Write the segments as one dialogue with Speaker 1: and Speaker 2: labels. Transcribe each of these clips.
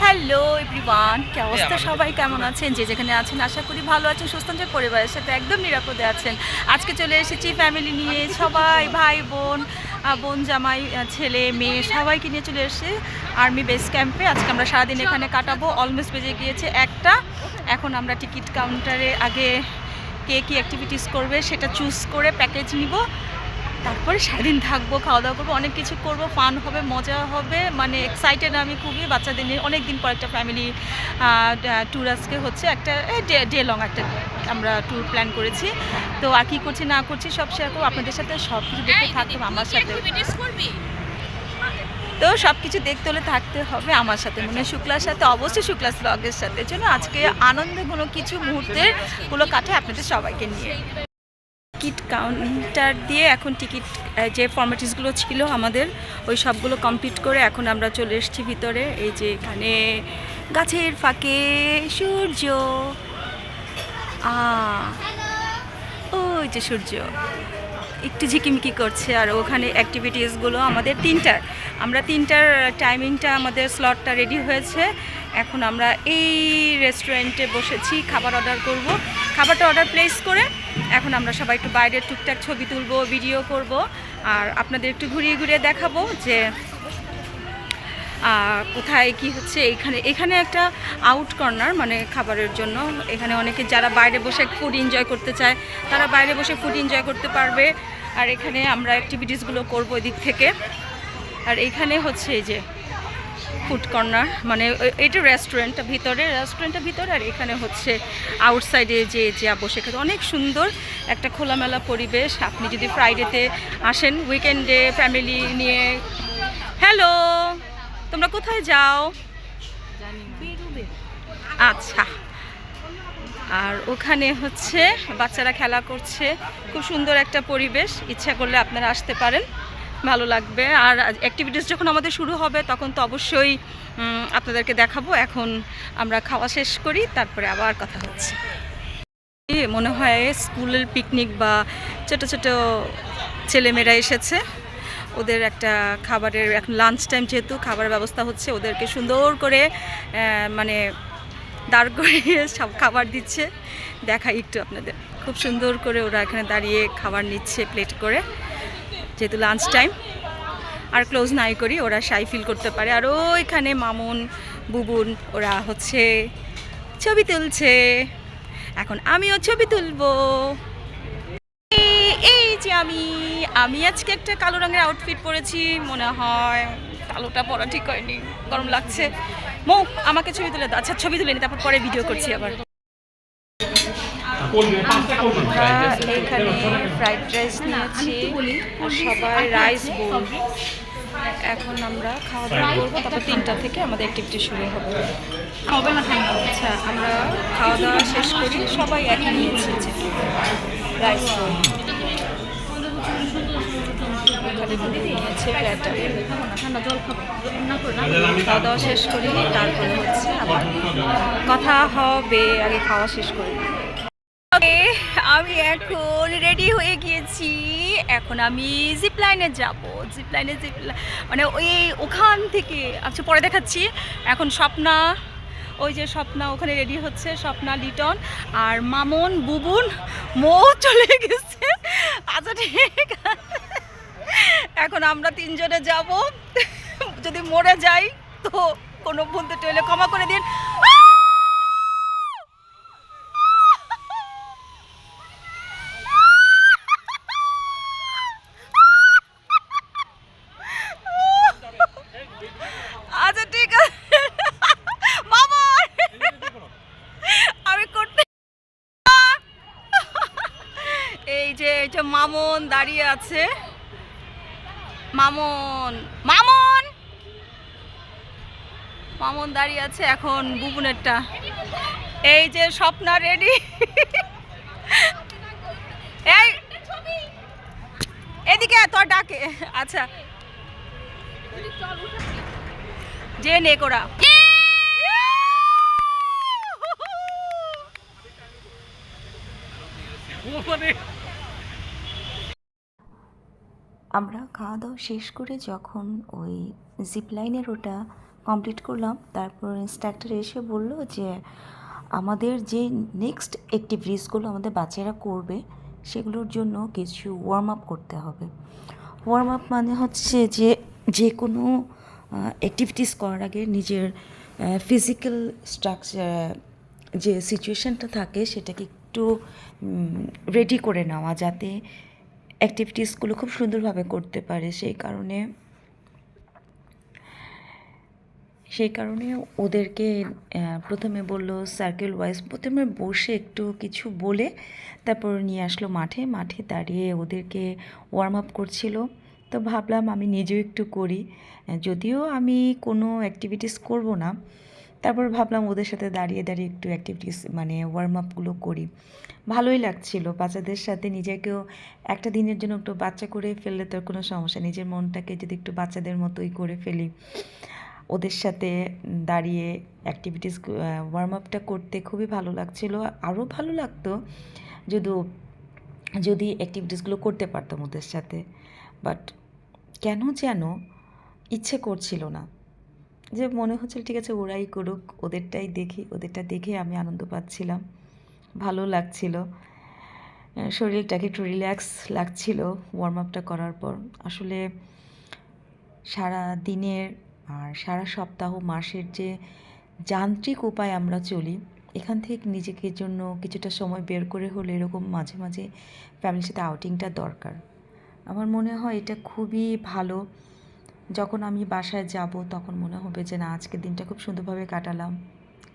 Speaker 1: Hello everyone কি অবস্থা? সবাই কেমন আছেন? যে যেখানে আছেন আশা করি ভালো আছেন সুস্থ আছেন পরিবারের সাথে একদম নিরাপদে আছেন। আজকে চলে এসেছি ফ্যামিলি নিয়ে সবাই ভাই বোন বোন জামাই ছেলে মেয়ে সবাইকে নিয়ে চলে এসেছি আর্মি বেস ক্যাম্পে আজকে আমরা সারাদিন এখানে কাটাবো। অলমোস্ট বেজে গিয়েছে একটা। এখন আমরা টিকিট কাউন্টারে আগে কে কী অ্যাক্টিভিটিস করবে সেটা চুজ করে প্যাকেজ নিব। তারপরে সারাদিন থাকব খাওয়া দাওয়া করব অনেক কিছু করব ফান হবে মজা হবে মানে এক্সাইটেড আমি খুবই বাচ্চাদের নিয়ে। অনেক দিন পর একটা ফ্যামিলি ট্যুর আজকে হচ্ছে একটা ডে লং একটা আমরা ট্যুর প্ল্যান করেছি। তো আর কী করছি না করছি সব শেয়ার করব। আপনাদের সাথে সব কিছু দেখতে থাকতে আমার সাথে। তো সব কিছু দেখতে হলে থাকতে হবে আমার সাথে। মানে শুক্লার সাথে অবশ্যই শুক্লাস ব্লগের সাথে। জন্য আজকে আনন্দে কোনো কিছু মুহূর্তেরগুলো কাটে আপনাদের সবাইকে নিয়ে। টিকিট কাউন্টার দিয়ে এখন টিকিট যে ফর্মালিটিসগুলো ছিল আমাদের, ওই সবগুলো কমপ্লিট করে এখন আমরা চলে এসেছি ভিতরে। এই যে এখানে গাছের ফাঁকে সূর্য। ওই যে সূর্য। একটু ঝিকিমিকি করছে আর ওখানে অ্যাক্টিভিটিসগুলো আমাদের তিনটার। আমরা তিনটার টাইমিংটা আমাদের স্লটটা রেডি হয়েছে। এখন আমরা এই রেস্টুরেন্টে বসেছি, খাবার অর্ডার করব। খাবারটা অর্ডার প্লেস করে এখন আমরা সবাই একটু বাইরে টুকটাক ছবি তুলবো ভিডিও করব, আর আপনাদের একটু ঘুরিয়ে ঘুরিয়ে দেখাবো যে কোথায় কি হচ্ছে এখানে এখানে একটা আউট কর্নার মানে খাবারের জন্য। এখানে অনেকে যারা বাইরে বসে ফুড এনজয় করতে চায়, তারা বাইরে বসে ফুড এনজয় করতে পারবে। আর এখানে আমরা অ্যাক্টিভিটিসগুলো করব এদিক থেকে। আর এখানে হচ্ছে এই যে ফুড কর্নার মানে এটা রেস্টুরেন্ট ভিতরে, রেস্টুরেন্টের ভিতরে আর এখানে হচ্ছে আউটসাইডে যে বসে খেতে অনেক সুন্দর একটা খোলামেলা পরিবেশ। আপনি যদি ফ্রাইডেতে আসেন উইকেন্ডে ফ্যামিলি নিয়ে হ্যালো তোমরা কোথায় যাও? আচ্ছা। আর ওখানে হচ্ছে বাচ্চারা খেলা করছে, খুব সুন্দর একটা পরিবেশ। ইচ্ছা করলে আপনারা আসতে পারেন। ভালো লাগবে। আর অ্যাক্টিভিটিস যখন আমাদের শুরু হবে, তখন তো অবশ্যই আপনাদেরকে দেখাবো। এখন আমরা খাওয়া শেষ করি, তারপরে আবার কথা হচ্ছে। মনে হয় স্কুলের পিকনিক বা ছোট ছোট ছেলেমেয়েরা এসেছে। ওদের একটা খাবারের, এখন লাঞ্চ টাইম যেহেতু খাবারের ব্যবস্থা হচ্ছে, ওদেরকে সুন্দর করে মানে দাঁড় করিয়ে সব খাবার দিচ্ছে। দেখাই একটু আপনাদের। খুব সুন্দর করে ওরা এখানে দাঁড়িয়ে খাবার নিচ্ছে প্লেট করে। যেহেতু লাঞ্চ টাইম আর ক্লোজ নাই করি, ওরা শাই ফিল করতে পারে। আর ওইখানে মামুন, বুবুন, ওরা হচ্ছে ছবি তুলছে। এখন আমিও ছবি তুলবো। এই- এই যে আমি আমি আজকে একটা কালো রঙের আউটফিট পরেছি, মনে হয় কালোটা পরা ঠিক হয়নি, গরম লাগছে। মো, আমাকে ছবি তুলে দাও। আচ্ছা ছবি তুলে নি, তারপর পরে ভিডিও করছি আবার। আমরা এখানে ফ্রাইড রাইস নিয়েছি সবাই রাইস বোল এখন আমরা খাওয়া দাওয়া করব। তারপর তিনটা থেকে আমাদের অ্যাক্টিভিটি শুরু হবে। হবে না আচ্ছা আমরা খাওয়া দাওয়া শেষ করি। সবাই একই নিয়েছি রাইস বোল খাওয়া দাওয়া শেষ করি তারপরে হচ্ছে আবার কথা হবে। আগে খাওয়া শেষ করি আমি এখন রেডি হয়ে গিয়েছি। এখন আমি জিপ লাইনে যাব। জিপ লাইনে জিপ মানে ওই ওখান থেকে আচ্ছা পরে দেখাচ্ছি। এখন স্বপ্না, ওই যে স্বপ্না ওখানে রেডি হচ্ছে, স্বপ্না, লিটন আর মামন, বুবুন, মো চলে গেছে। আচ্ছা ঠিক এখন আমরা তিনজনে যাব। যদি মরে যাই, তো কোনো ভুল তো টইলে ক্ষমা করে দিন আচ্ছা ঠিক আছে মামা আমি করতে এই যে এই যে মামন দাঁড়িয়ে আছে। মামন মামন! মামন দাঁড়িয়ে আছে এখন বুবুনেরটা। এই যে স্বপ্না রেডি। এই এদিকে তোর ডাকে। আচ্ছা। যে নে করা।
Speaker 2: আমরা খাওয়া দাওয়া শেষ করে যখন ওই জিপ লাইনের ওটা কমপ্লিট করলাম, তারপর ইনস্ট্রাক্টর এসে বলল যে, আমাদের যে নেক্সট অ্যাক্টিভিটিসগুলো আমাদের বাচ্চারা করবে, সেগুলোর জন্য কিছু ওয়ার্ম আপ করতে হবে। ওয়ার্ম আপ মানে হচ্ছে যে যে কোনো অ্যাক্টিভিটিস করার আগে নিজের ফিজিক্যাল স্ট্রাকচার যে সিচুয়েশনটা থাকে, সেটাকে একটু রেডি করে নেওয়া যাতে অ্যাক্টিভিটিসগুলো খুব সুন্দরভাবে করতে পারে সেই কারণে। সেই কারণে ওদেরকে প্রথমে বলল সার্কেল ওয়াইজ প্রথমে বসে একটু কিছু বলে তারপর নিয়ে আসলো মাঠে। মাঠে দাঁড়িয়ে ওদেরকে ওয়ার্ম আপ করছিল। তো ভাবলাম আমি নিজেও একটু করি। যদিও আমি কোনো অ্যাক্টিভিটিস করব না। তারপর ভাবলাম ওদের সাথে দাঁড়িয়ে দাঁড়িয়ে একটু অ্যাক্টিভিটিস মানে ওয়ার্ম আপগুলো করি। ভালোই লাগছিল। বাচ্চাদের সাথে নিজেকেও একটা দিনের জন্য একটু বাচ্চা করে ফেললে তোর কোনো সমস্যা নিজের মনটাকে যদি একটু বাচ্চাদের মতোই করে ফেলি, ওদের সাথে দাঁড়িয়ে অ্যাক্টিভিটিস ওয়ার্ম আপটা করতে খুবই ভালো লাগছিল। আরও ভালো লাগতো যদি যদি অ্যাক্টিভিটিসগুলো করতে পারতাম ওদের সাথে। বাট কেন যেন ইচ্ছে করছিল না। যে মনে হচ্ছিল, ঠিক আছে, ওরাই করুক, ওদেরটাই দেখি, ওদেরটা দেখে আমি আনন্দ পাচ্ছিলাম। ভালো লাগছিল। শরীরটাকে একটু রিল্যাক্স লাগছিল ওয়ার্ম আপটা করার পর। আসলে সারা দিনের আর সারা সপ্তাহ, মাসের যে যান্ত্রিক উপায় আমরা চলি, এখান থেকে নিজেকে জন্য কিছুটা সময় বের করে হলে এরকম মাঝে মাঝে ফ্যামিলির সাথে আউটিংটা দরকার। আমার মনে হয় এটা খুবই ভালো। যখন আমি বাসায় যাব, তখন মনে হবে যে না, আজকের দিনটা খুব সুন্দরভাবে কাটালাম।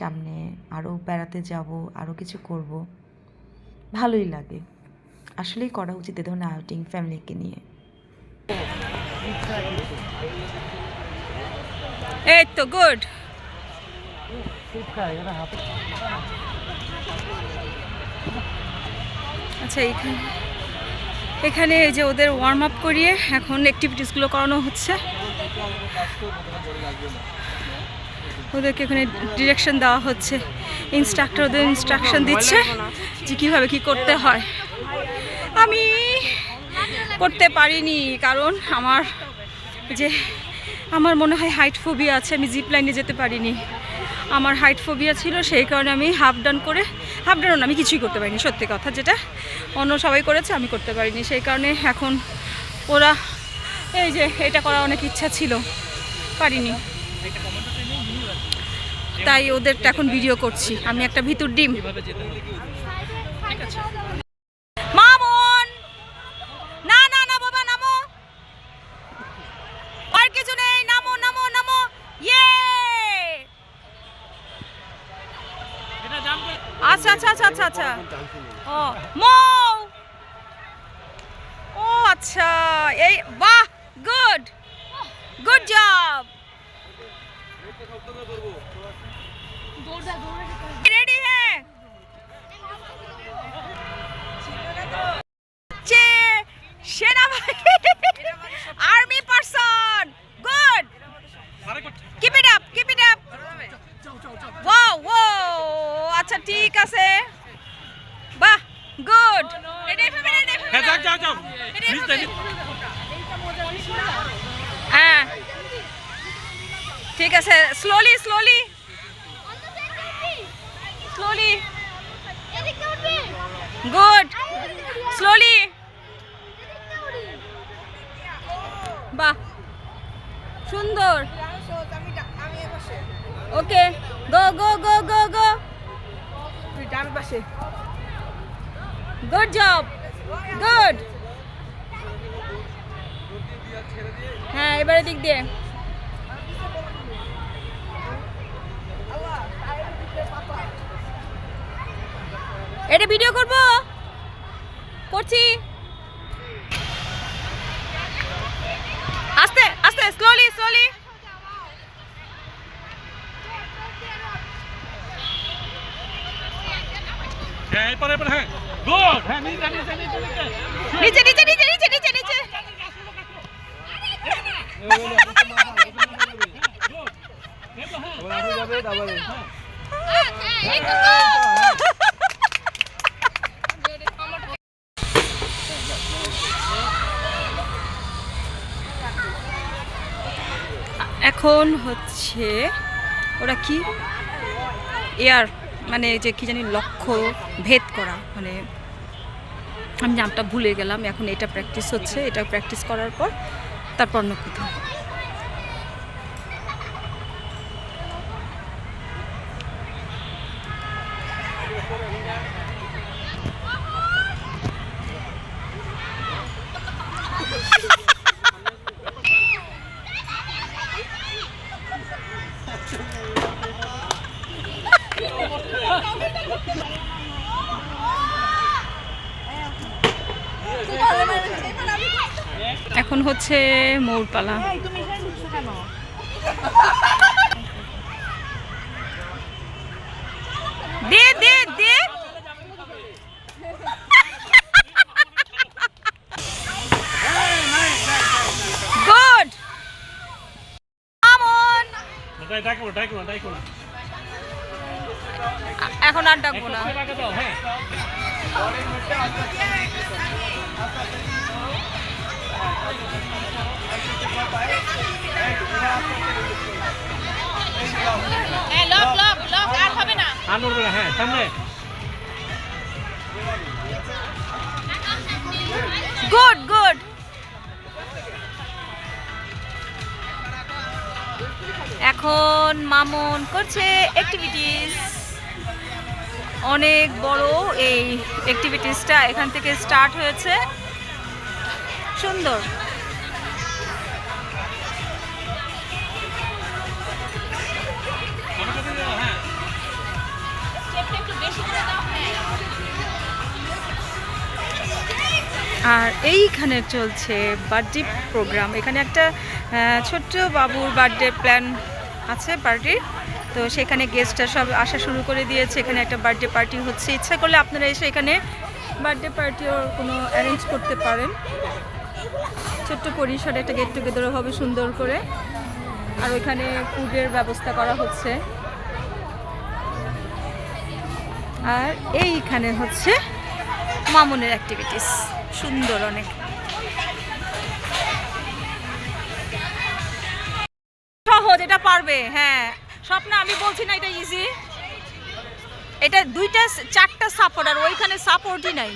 Speaker 2: সামনে আরও বেড়াতে যাব আরও কিছু করব। ভালোই লাগে। আসলেই করা উচিত এ ধরনের আউটিং ফ্যামিলিকে নিয়ে।
Speaker 1: এই তো গুড আচ্ছা এখানে এখানে এই যে ওদের ওয়ার্ম আপ করিয়ে এখন অ্যাক্টিভিটিসগুলো করানো হচ্ছে। ওদেরকে এখানে ডিরেকশন দেওয়া হচ্ছে। ইনস্ট্রাক্টর ওদের ইনস্ট্রাকশন দিচ্ছে যে কীভাবে কী করতে হয়। আমি করতে পারিনি, কারণ আমার যে আমার মনে হয় হাইট ফোবিয়া আছে, আমি জিপ লাইনে যেতে পারিনি। আমার হাইট ফোবিয়া ছিল, সেই কারণে আমি হাফ ডান করে হাফ ডান আমি কিছুই করতে পারিনি, সত্যি কথা। যেটা অন্য সবাই করেছে, আমি করতে পারিনি। সেই কারণে এখন ওরা, এই যে এটা করার অনেক ইচ্ছা ছিল, পারিনি। তাই ওদেরটা এখন ভিডিও করছি। আমি একটা ভিতর ডিম। না না না নামো। আর কিছু নেই। ইয়ে! আচ্ছা আচ্ছা আচ্ছা আচ্ছা আচ্ছা। ও, মৌ! ও আচ্ছা। এই, বাহ! Good! Good job! d'abord. Slowly বাহ। সুন্দর। ওকে। গো গো গো গো গো।
Speaker 3: ডান পাশে
Speaker 1: গুড জব গুড হ্যাঁ এবারে দিক দিয়ে। এটা ভিডিও করব? করছি। এখন হচ্ছে ওরা কি? এয়ার মানে যে কি জানি লক্ষ্য ভেদ করা মানে আমি নামটা ভুলে গেলাম, এখন এটা প্র্যাকটিস হচ্ছে, এটা প্র্যাকটিস করার পর তারপর অন্য কোথাও। এখন হচ্ছে মৌরপালা। দে দে দে। গুড আমন। এখন আর ডাকবো না।
Speaker 4: হ্যাঁ হ্যাঁ সামনে।
Speaker 1: গুড গুড এখন মামুন করছে অ্যাক্টিভিটিস অনেক বড় এই অ্যাক্টিভিটিসটা এখান থেকে স্টার্ট হয়েছে। সুন্দর। আর এইখানে চলছে বার্থডে প্রোগ্রাম এখানে একটা ছোট্ট বাবুর বার্থডে প্ল্যান আছে পার্টির তো সেখানে গেস্টরা সব আসা শুরু করে দিয়েছে। এখানে একটা বার্থডে পার্টি হচ্ছে। ইচ্ছা করলে আপনারা এসে এখানে বার্থডে পার্টিও কোনো অ্যারেঞ্জ করতে পারেন। ছোট্ট পরিসরে একটা গেট টুগেদারও হবে সুন্দর করে। আর ওইখানে ফুডের ব্যবস্থা করা হচ্ছে। আর এইখানে হচ্ছে মামুনের অ্যাক্টিভিটিস সুন্দর অনেক। সহজ, এটা পারবে হ্যাঁ। স্বপ্ন, আমি বলছি না এটা ইজি এটা দুইটা, চারটা সাপোর্ট আর ওইখানে সাপোর্টই নাই।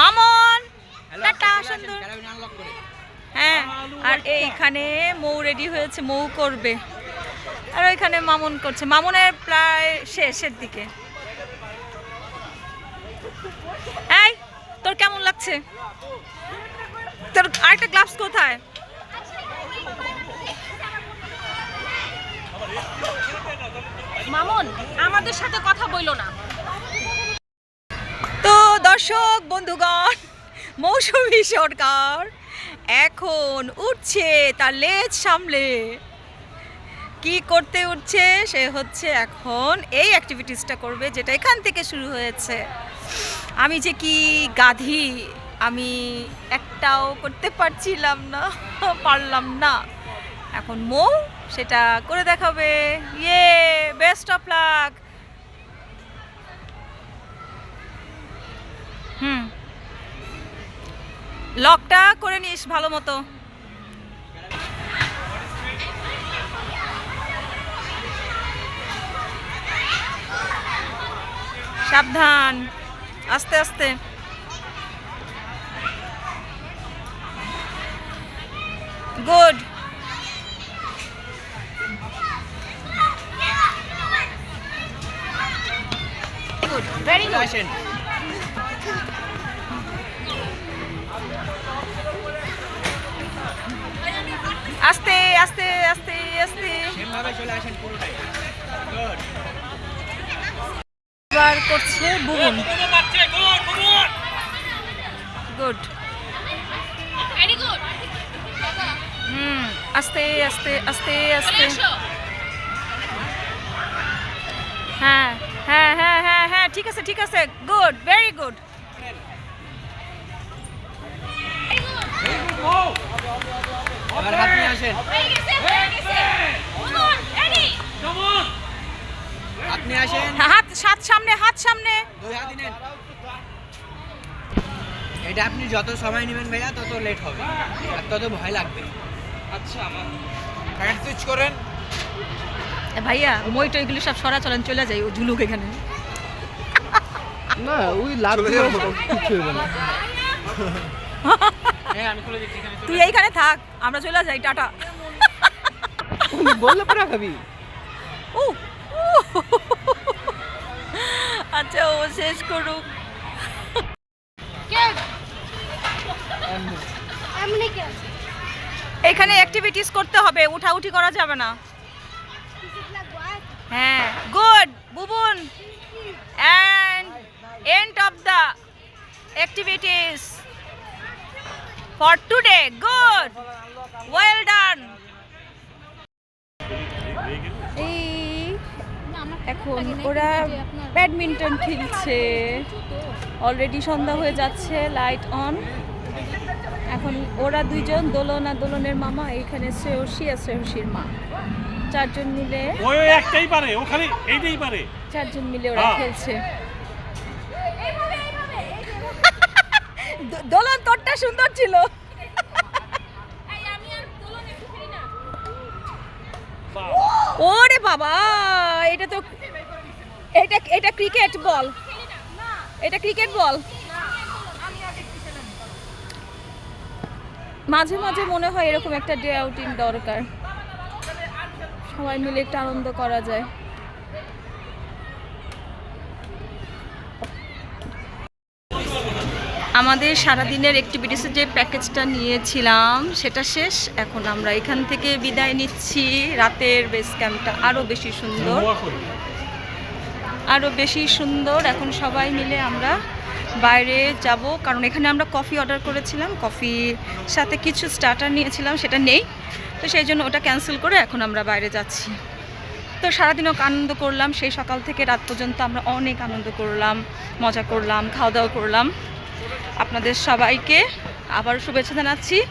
Speaker 1: মামন! টাটা সুন্দর। হ্যাঁ আর এইখানে মৌ রেডি হয়েছে মৌ করবে। আর ওইখানে মামুন করছে। মামুনের প্রায় শেষের দিকে। এই তোর কেমন লাগছে? তোর আরেকটা গ্লাভস কোথায়?
Speaker 3: মামুন আমাদের সাথে কথা বইলো না।
Speaker 1: দর্শক, বন্ধুগণ, মৌসুমী সরকার এখন উঠছে তার লেজ সামলে। কি করতে উঠছে সে হচ্ছে এখন এই অ্যাক্টিভিটিসটা করবে যেটা এখান থেকে শুরু হয়েছে। আমি যে কি গাধি, আমি একটাও করতে পারছিলাম না, পারলাম না। এখন মৌ সেটা করে দেখাবে। ইয়ে বেস্ট অফ লাক লকটা করে নিস ভালো মতো। সাবধান আস্তে আস্তে। গুড। গুড ভেরি গুড আস্তে আস্তে আস্তে আস্তে। এবার করছে বুবুন।
Speaker 4: গুড
Speaker 1: হুম আস্তে আস্তে আস্তে আস্তে। হ্যাঁ হ্যাঁ হ্যাঁ হ্যাঁ হ্যাঁ ঠিক আছে ঠিক আছে। গুড ভেরি গুড
Speaker 5: এবার হাত নিয়ে আসেন। হাত নিয়ে আসেন।
Speaker 1: হাত হাত সামনে হাত সামনে।
Speaker 5: দুই হাত নেন। এটা আপনি যত সময় নেবেন ভাইয়া তত লেট হবে। আর তত ভয় লাগবে।
Speaker 4: আচ্ছা আমার
Speaker 5: প্যান্ট সুইচ করেন।
Speaker 1: ভাইয়া মই তো এগুলি সব সরা চলেন চলে যাই ও ঝুলুক এখানে।
Speaker 5: না ওই লাভ কিছু হবে না।
Speaker 4: হ্যাঁ আমি চলে যাচ্ছি এখানে চলে
Speaker 1: তুই এইখানে থাক আমরা চলে যাই টাটা।
Speaker 5: বললে পরে খাবি।
Speaker 1: ও ও। আচ্ছা ও শেষ করুক। এখানে অ্যাক্টিভিটিস করতে হবে উঠাউঠি করা যাবে না। হ্যাঁ good Bubun. And end of the activities for today good well done এই এখন ওরা ব্যাডমিন্টন খেলছে। অলরেডি সন্ধ্যা হয়ে যাচ্ছে লাইট অন এখন ওরা দুইজন দোলন আর দোলনের মামা এইখানে শ্রেয়সী আর শ্রেয়সীর মা। চারজন মিলে
Speaker 4: ওই একটাই পারে ও খালি এইটাই পারে।
Speaker 1: চারজন মিলে ওরা
Speaker 4: হ্যাঁ।
Speaker 1: খেলছে। দোলন তোরটা সুন্দর ছিল। ওরে বাবা এটা তো এটা এটা ক্রিকেট বল এটা ক্রিকেট বল মাঝে মাঝে মনে হয় এরকম একটা ডে আউটিং দরকার। সবাই মিলে একটু আনন্দ করা যায়। আমাদের সারাদিনের অ্যাক্টিভিটিসের যে প্যাকেজটা নিয়েছিলাম, সেটা শেষ। এখন আমরা এখান থেকে বিদায় নিচ্ছি। রাতের বেস ক্যাম্পটা আরও বেশি সুন্দর। আরও বেশি সুন্দর। এখন সবাই মিলে আমরা বাইরে যাব। কারণ এখানে আমরা কফি অর্ডার করেছিলাম। কফির সাথে কিছু স্টার্টার নিয়েছিলাম, সেটা নেই। তো সেই জন্য ওটা ক্যান্সেল করে এখন আমরা বাইরে যাচ্ছি। তো সারাদিনও আনন্দ করলাম। সেই সকাল থেকে রাত পর্যন্ত আমরা অনেক আনন্দ করলাম, মজা করলাম খাওয়া দাওয়া করলাম। আপনাদের সবাইকে আবার শুভেচ্ছা জানাচ্ছি।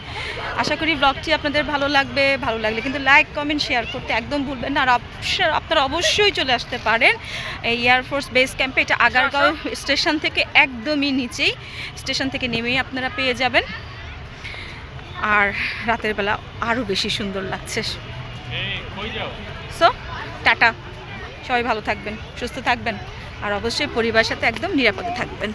Speaker 1: আশা করি ব্লগটি আপনাদের ভালো লাগবে ভালো লাগলে কিন্তু লাইক কমেন্ট শেয়ার করতে একদম ভুলবেন না। আর অবশ্য- আপনারা অবশ্যই চলে আসতে পারেন এই এয়ারফোর্স বেস ক্যাম্পে এটা আগারগাঁও স্টেশন থেকে একদমই নিচেই স্টেশন থেকে নেমেই আপনারা পেয়ে যাবেন। আর রাতের বেলা আরও বেশি সুন্দর লাগছে। So tata. সবাই ভালো থাকবেন সুস্থ থাকবেন। আর অবশ্যই পরিবারের সাথে একদম নিরাপদে থাকবেন।